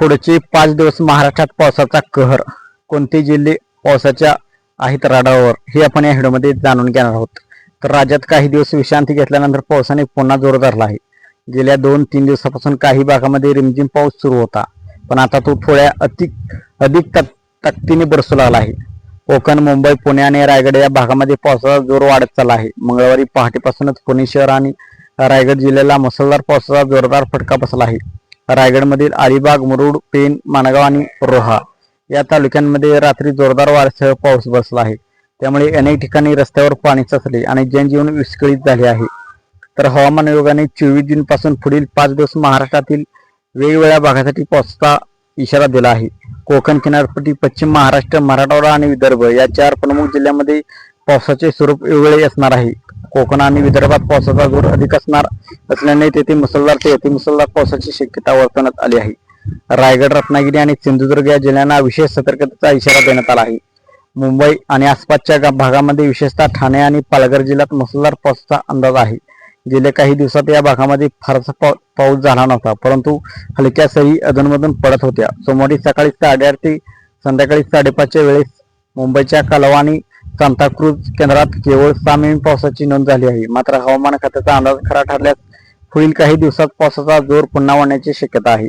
पुढचे पाच दिवस महाराष्ट्रात पावसाचा कहर. कोणते जिल्हे पावसाच्या आहेत राडावर हे आपण या व्हिडिओमध्ये जाणून घेणार आहोत. तर राज्यात काही दिवस विश्रांती घेतल्यानंतर पावसाने पुन्हा जोर धरला आहे. गेल्या दोन तीन दिवसापासून काही भागामध्ये रिमझिम पाऊस सुरू होता. पण आता तो थोड्या अधिक अधिक तक्तीने बरसू लागला आहे. कोकण मुंबई पुणे आणि रायगड या भागामध्ये पावसाचा जोर वाढत चालला आहे. मंगळवारी पहाटेपासूनच पुणे शहर आणि रायगड जिल्ह्याला मुसळधार पावसाचा जोरदार फटका बसला आहे. रायगडमधील अलिबाग मुरुड पेन माणगाव आणि रोहा या तालुक्यांमध्ये रात्री जोरदार वाऱ्यासह पाऊस बसला आहे. त्यामुळे अनेक ठिकाणी रस्त्यावर पाणी साचले आणि जनजीवन विस्कळीत झाले आहे. तर हवामान विभागाने चोवीस जूनपासून पुढील पाच दिवस महाराष्ट्रातील वेगवेगळ्या भागासाठी पावसाचा इशारा दिला आहे. कोकण किनारपट्टी पश्चिम महाराष्ट्र मराठवाडा आणि विदर्भ या चार प्रमुख जिल्ह्यांमध्ये पावसाचे स्वरूप वेगवेगळे असणार आहे. कोकण आणि विदर्भात पावसाचा जोर अधिक असणार असल्याने तेथे मुसळधार ते अतिमुसळधार पावसाची शक्यता वर्तवण्यात आली आहे. रायगड रत्नागिरी आणि सिंधुदुर्ग या जिल्ह्यांना विशेष सतर्कतेचा इशारा देण्यात आला आहे. मुंबई आणि आसपासच्या भागामध्ये विशेषतः ठाणे आणि पालघर जिल्ह्यात मुसळधार पावसाचा अंदाज आहे. गेल्या काही दिवसात या भागामध्ये फारसा पाऊ- पाऊस झाला नव्हता परंतु हलक्या सरी अधूनमधून पडत होत्या. सोमवारी सकाळी साडेआठ ते संध्याकाळी साडेपाचच्या वेळेस मुंबईच्या कालवा आणि सांताक्रूज केंद्रात केवळ सहा मिमी पावसाची नोंद झाली आहे. मात्र हवामान खात्याचा अंदाज खरा ठरल्यास पुढील काही दिवसात पावसाचा जोर पुन्हा वाढण्याची शक्यता आहे.